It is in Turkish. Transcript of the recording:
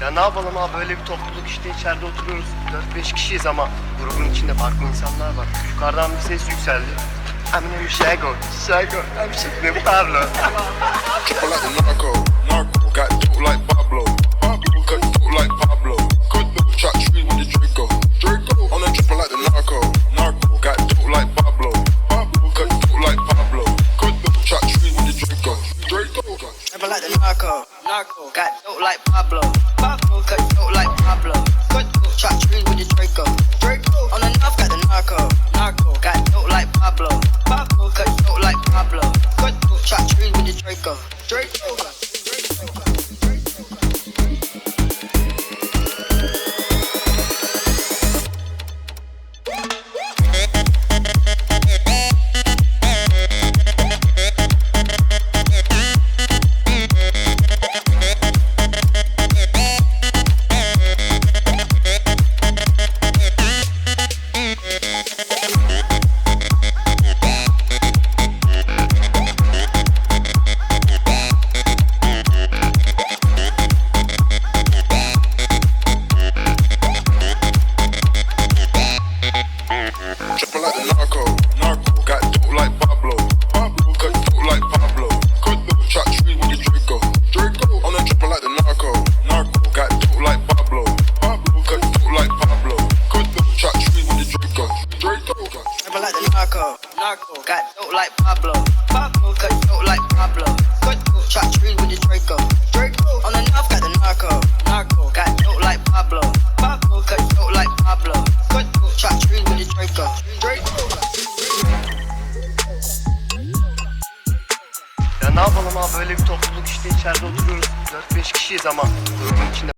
Ya ne yapalım abi böyle bir topluluk işte içeride oturuyoruz. 4-5 kişiyiz ama grubun içinde farklı insanlar var. Yukarıdan bir ses yükseldi. I'm Şıkkı Parlo. Triple like the narco, narco. Narco. Got dope like Pablo, Pablo. Cut dope like Pablo, cut dope. Shot trees with the Draco, Draco. On the north got the narco, narco. Got dope like Pablo, Pablo. Cut dope like Pablo, cut dope. Shot trees with the Draco, Draco. Ya ne yapalım abi böyle bir topluluk işte içeride oturuyoruz. 4-5 kişiyiz ama. Grubun içinde